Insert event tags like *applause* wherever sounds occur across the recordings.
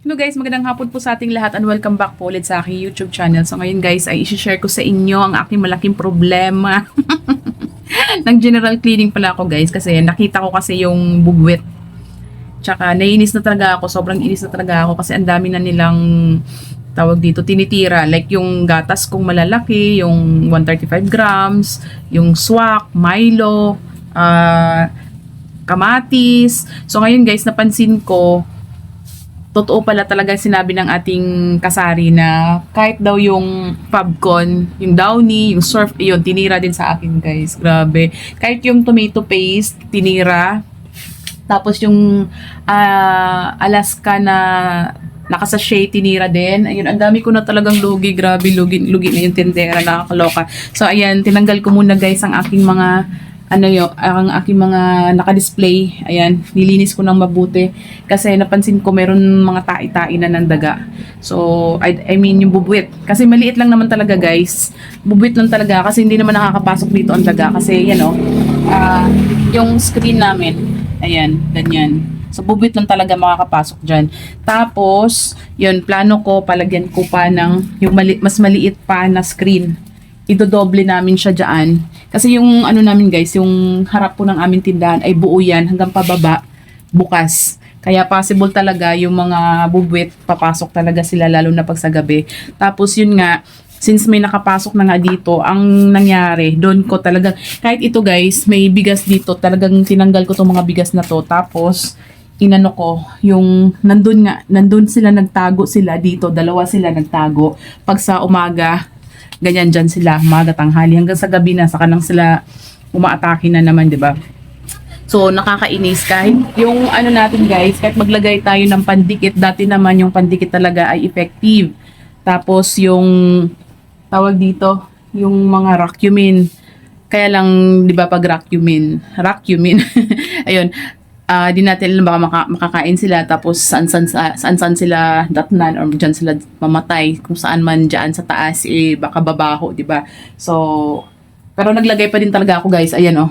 Hello guys, magandang hapon po sa ating lahat and welcome back po ulit sa aking YouTube channel. So ngayon guys ay isi-share ko sa inyo ang aking malaking problema. *laughs* Nag general cleaning pala ako guys kasi nakita ko kasi yung bugwit. Tsaka nainis na talaga ako, sobrang inis na talaga ako kasi ang dami na nilang tawag dito, tinitira. Like yung gatas kong malalaki, yung 135 grams, yung swak, Milo, ah, kamatis. So ngayon guys, napansin ko, totoo pala talaga sinabi ng ating kasari na kahit daw yung Fabcon, yung Downy, yung Surf, yun, tinira din sa akin guys. Grabe. Kahit yung tomato paste, tinira. Tapos yung ah, Alaska na nakasashay, tinira din. Ayun, ang dami ko na talagang lugi. Grabe, lugi, lugi na yung tindera. Nakakaloka. So, ayan, tinanggal ko muna guys ang aking mga ano yo, ang aking mga naka-display. Ayan, nilinis ko ng mabuti. Kasi napansin ko meron mga tai-tai na ng daga. So, I, I mean yung bubuit. Kasi maliit lang naman talaga guys. Bubuit lang talaga kasi hindi naman nakakapasok dito ang daga. Kasi yan o, ah, yung screen namin, ayan, ganyan. So, bubuit lang talaga makakapasok dyan. Tapos, yun, plano ko, palagyan ko pa ng yung mali- mas maliit pa na screen idodoble namin siya dyan. Kasi yung ano namin guys, yung harap po ng aming tindahan ay buo yan hanggang pababa, bukas. Kaya possible talaga yung mga bubwit, papasok talaga sila lalo na pag sa gabi. Tapos yun nga, since may nakapasok na nga dito, ang nangyari, doon ko talaga, kahit ito guys, may bigas dito, talagang tinanggal ko tong mga bigas na to. Tapos, inano ko, yung nandun nga, nandun sila nagtago sila dito, dalawa sila nagtago. Pag sa umaga, ganyan dyan sila, umaga, tanghali, hanggang sa gabi na, saka lang sila umaatake na naman, di ba? So, nakakainis kahit yung ano natin guys, kahit maglagay tayo ng pandikit, dati naman yung pandikit talaga ay effective. Tapos yung tawag dito, yung mga racumin. Kaya lang, di ba pag racumin, racumin, *laughs* ayun, ah di natin alam baka maka, makakain sila tapos saan saan sa- saan saan sila datnan or diyan sila mamatay. Kung saan man diyan sa taas eh baka babaho di ba? So pero naglagay pa din talaga ako guys. Ayan oh.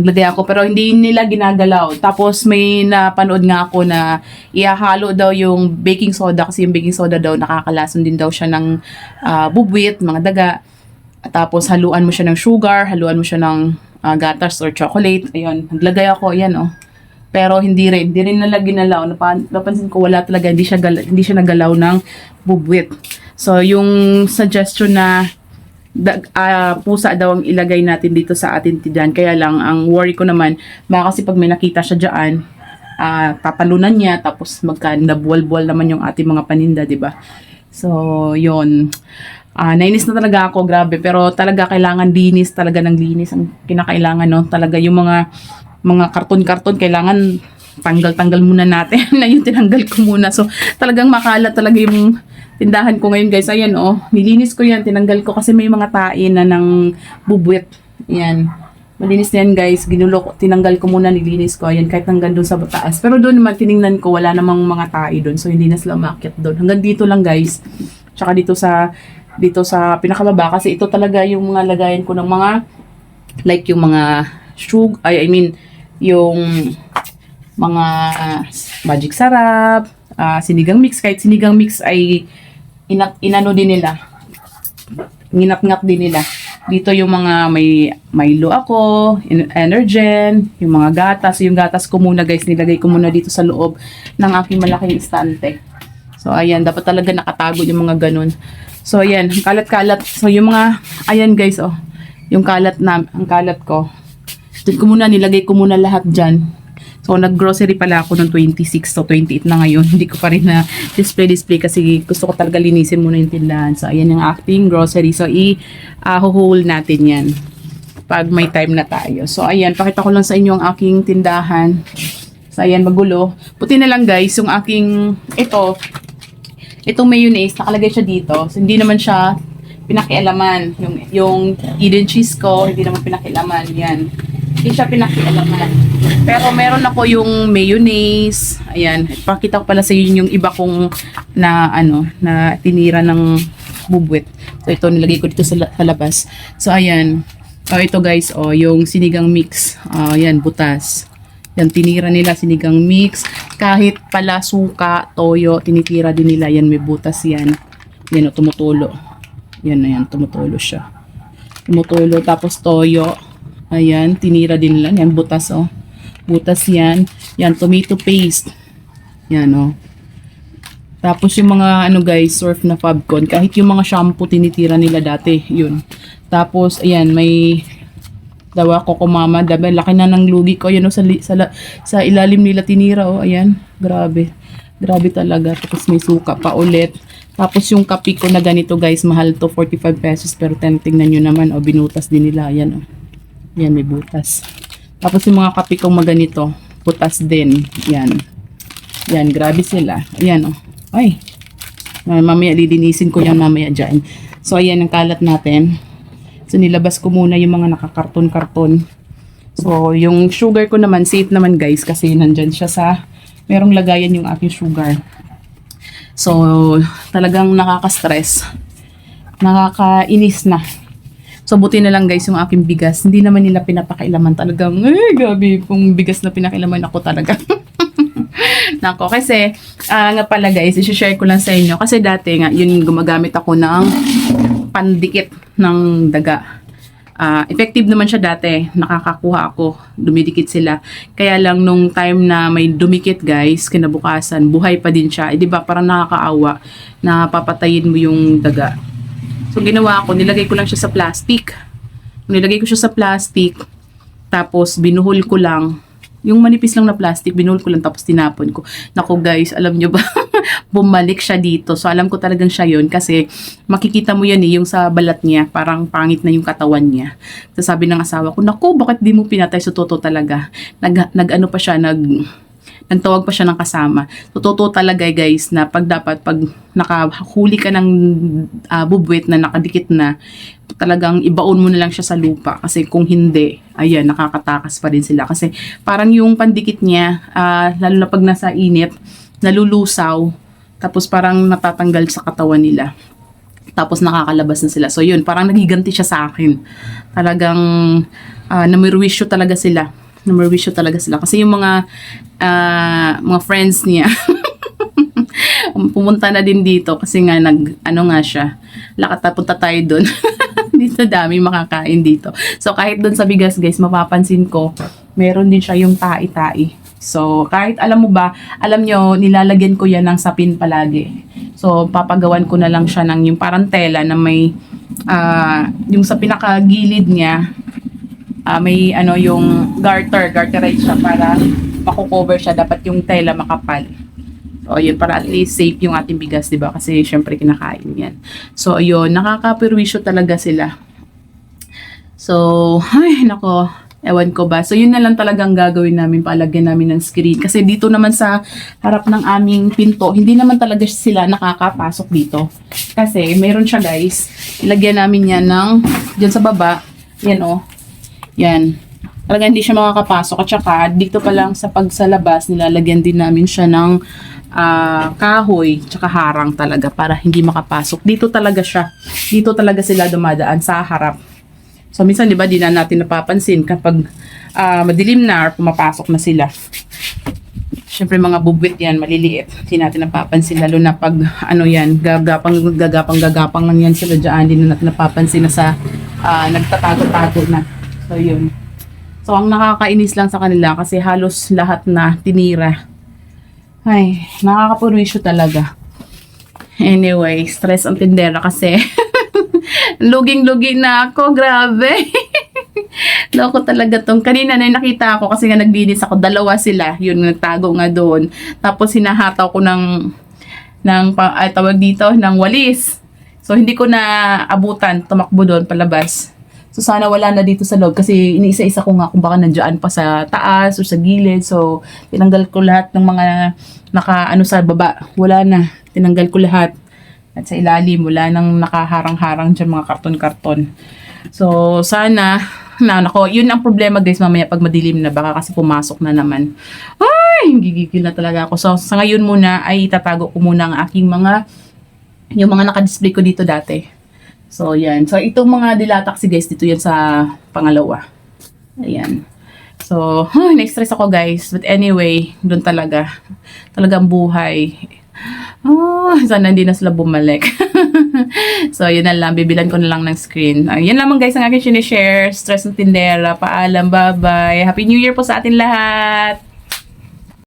Naglagay ako pero hindi nila ginagalaw. Tapos may napanood nga ako na ihahalo daw yung baking soda kasi yung baking soda daw nakakalason din daw siya ng ah, bubwit mga daga. At tapos haluan mo siya ng sugar haluan mo siya ng ah, gatas or chocolate. Ayun naglagay ako. Ayan oh pero hindi rin, hindi rin nila ginalaw. Napan, napansin ko wala talaga, hindi siya, gal, hindi siya nagalaw ng bubwit. So, yung suggestion na dag, ah, pusa daw ang ilagay natin dito sa atin tidyan. Kaya lang, ang worry ko naman, baka kasi pag may nakita siya dyan, ah, tatalunan niya, tapos magka nabuwal-buwal naman yung ating mga paninda, di ba? So, yon Ah, nainis na talaga ako, grabe. Pero talaga kailangan linis, talaga ng linis ang kinakailangan, no? Talaga yung mga mga karton-karton, kailangan tanggal-tanggal muna natin *laughs* na yung tinanggal ko muna. So, talagang makalat talaga yung tindahan ko ngayon, guys. Ayan, oh. Nilinis ko yan, tinanggal ko kasi may mga tain na ng bubwit. Ayan. Malinis na yan, guys. Ginulo ko, tinanggal ko muna, nilinis ko. Ayan, kahit hanggang doon sa taas. Pero doon naman, tiningnan ko, wala namang mga tai doon. So, hindi na sila umakyat doon. Hanggang dito lang, guys. Tsaka dito sa dito sa pinakababa kasi ito talaga yung mga lagayan ko ng mga like yung mga sugar, ay I mean yung mga magic sarap, ah, sinigang mix, kahit sinigang mix ay inak, inano din nila. Nginap-ngap din nila. Dito yung mga may Milo ako, Energen, yung mga gatas. Yung gatas ko muna guys, nilagay ko muna dito sa loob ng aking malaking istante. So ayan, dapat talaga nakatago yung mga ganun. So ayan, kalat-kalat. So yung mga, ayan guys, oh, yung kalat na, ang kalat ko. Doon ko muna, nilagay ko muna lahat dyan. So, nag-grocery pala ako ng 26 so 28 na ngayon. *laughs* Hindi ko pa rin na display-display kasi gusto ko talaga linisin muna yung tindahan. So, ayan yung acting grocery. So, i-hold natin yan pag may time na tayo. So, ayan, pakita ko lang sa inyo ang aking tindahan. So, ayan, magulo. Puti na lang guys, yung aking, ito, itong mayonnaise, nakalagay siya dito. So, hindi naman siya pinakialaman. Yung, yung Eden cheese ko, hindi naman pinakialaman. Yan. Hindi siya pinakialaman. Pero meron ako yung mayonnaise. Ayan. Pakita ko pala sa inyo yung iba kong na, ano, na tinira ng bubwit. So, ito, nilagay ko dito sa, sa labas. So, ayan. Oh, ito guys, oh, yung sinigang mix. Oh, yan, butas. Yan, tinira nila sinigang mix. Kahit pala, suka, toyo, tinitira din nila. Yan, may butas yan. Yan o, tumutulo. Yan na yan, tumutulo siya. Tumutulo, tapos toyo. Ayan, tinira din nila. Yan, butas o. Butas yan. Yan, tomato paste. Yan o. Tapos yung mga ano guys, surf na Fabcon, kahit yung mga shampoo tinitira nila dati, yun. Tapos ayan, may dawa ko kumama, dabi laki na ng lugi ko, yun o, sa, sa, sa ilalim nila tinira oh, ayan, grabe. Grabe talaga. Tapos may suka pa ulit. Tapos yung kape ko na ganito guys, mahal to 45 pesos pero ten, tingnan nyo naman, o binutas din nila, ayan o. Ayan, may butas. Tapos yung mga kape kong maganito, butas din, yan. Yan, grabe sila. Ayan, oh. Ay. Mamaya lilinisin ko yan mamaya dyan. So, ayan ang kalat natin. So, nilabas ko muna yung mga nakakarton-karton. So, yung sugar ko naman, safe naman guys, kasi nandyan siya sa, merong lagayan yung aking sugar. So, talagang nakaka-stress. Nakakainis na. So, buti na lang guys yung aking bigas. Hindi naman nila pinapakailaman talagang, ay, gabi, kung bigas na pinakailaman ako talaga. *laughs* Nako, kasi, ah nga pala guys, isi-share ko lang sa inyo. Kasi dati nga, yun gumagamit ako ng pandikit ng daga. Ah, effective naman siya dati. Nakakakuha ako. Dumidikit sila. Kaya lang nung time na may dumikit guys, kinabukasan, buhay pa din siya. Eh, di ba parang nakakaawa na papatayin mo yung daga. So, ginawa ko, nilagay ko lang siya sa plastic. Nilagay ko siya sa plastic, tapos binuhol ko lang. Yung manipis lang na plastic, binuhol ko lang tapos tinapon ko. Nako guys, alam nyo ba? *laughs* Bumalik siya dito. So, alam ko talagang siya yun kasi makikita mo yan eh, yung sa balat niya, parang pangit na yung katawan niya. So, sabi ng asawa ko, nako, bakit di mo pinatay sa toto talaga? Nag, nag pa siya, nag nagtawag pa siya ng kasama. Totoo talaga guys na pag dapat, pag nakahuli ka ng uh, bubwit na nakadikit na, talagang ibaon mo na lang siya sa lupa. Kasi kung hindi, ayan, nakakatakas pa din sila. Kasi parang yung pandikit niya, ah, lalo na pag nasa init, nalulusaw, tapos parang natatanggal sa katawan nila. Tapos nakakalabas na sila. So yun, parang nagiganti siya sa akin. Talagang uh, namirwisyo talaga sila namirwisyo talaga sila. Kasi yung mga ah, mga friends niya, *laughs* pumunta na din dito kasi nga nag, ano nga siya, lakat *laughs* na punta tayo doon. dito dami makakain dito. So kahit doon sa bigas guys, mapapansin ko, meron din siya yung tai-tai. So kahit alam mo ba, alam nyo, nilalagyan ko yan ng sapin palagi. So papagawan ko na lang siya ng yung parang tela na may, ah, yung sa pinakagilid niya, ah, may ano yung garter, garterize siya para makukover siya. Dapat yung tela makapal. So, ayun, para at least safe yung ating bigas, di ba? Kasi, syempre, kinakain yan. So, ayun, nakakapirwisyo talaga sila. So, ay, nako, ewan ko ba. So, yun na lang talagang gagawin namin, palagyan namin ng screen. Kasi dito naman sa harap ng aming pinto, hindi naman talaga sila nakakapasok dito. Kasi, meron siya guys, ilagyan namin yan ng, dyan sa baba, yan oh, yan. Talaga hindi siya makakapasok. At saka, dito pa lang sa pagsalabas, nilalagyan din namin siya ng ah, kahoy, tsaka harang talaga para hindi makapasok. Dito talaga siya. Dito talaga sila dumadaan sa harap. So, minsan, di ba, di na natin napapansin kapag ah, madilim na or pumapasok na sila. Siyempre, mga bubwit yan, maliliit. Hindi natin napapansin, lalo na pag, ano yan, gagapang, gagapang, gagapang lang yan sila dyan. Hindi na natin napapansin na sa ah, nagtatago-tago na. So, yun. So, ang nakakainis lang sa kanila kasi halos lahat na tinira. Ay, nakakapurwisyo talaga. Anyway, stress ang tindera kasi *laughs* luging-lugi na ako, grabe. *laughs* Loko talaga tong. Kanina na nakita ako kasi nga naglinis ako. Dalawa sila. Yun, nagtago nga doon. Tapos hinahataw ko ng, ng ay, tawag dito, ng walis. So, hindi ko na abutan. Tumakbo doon, palabas. So, sana wala na dito sa loob kasi iniisa-isa ko nga kung baka nandiyan pa sa taas o sa gilid. So, tinanggal ko lahat ng mga naka, ano sa baba. Wala na. Tinanggal ko lahat. At sa ilalim, wala nang nakaharang-harang dyan mga karton-karton. So, sana, na, nako, yun ang problema guys mamaya pag madilim na baka kasi pumasok na naman. Ay, gigigil na talaga ako. So, sa ngayon muna ay itatago ko muna ang aking mga, yung mga naka-display ko dito dati. So, yan. So, itong mga dilataksi guys, dito yan sa pangalawa. Ayan. So, *laughs* na-stress ako guys. But anyway, doon talaga. Talagang buhay. Oh, sana hindi na sila bumalik. *laughs* so, yun na lang. Bibilan ko na lang ng screen. Uh, yun lamang guys ang aking sinishare. Stress ng tindera. Paalam. Bye-bye. Happy New Year po sa atin lahat.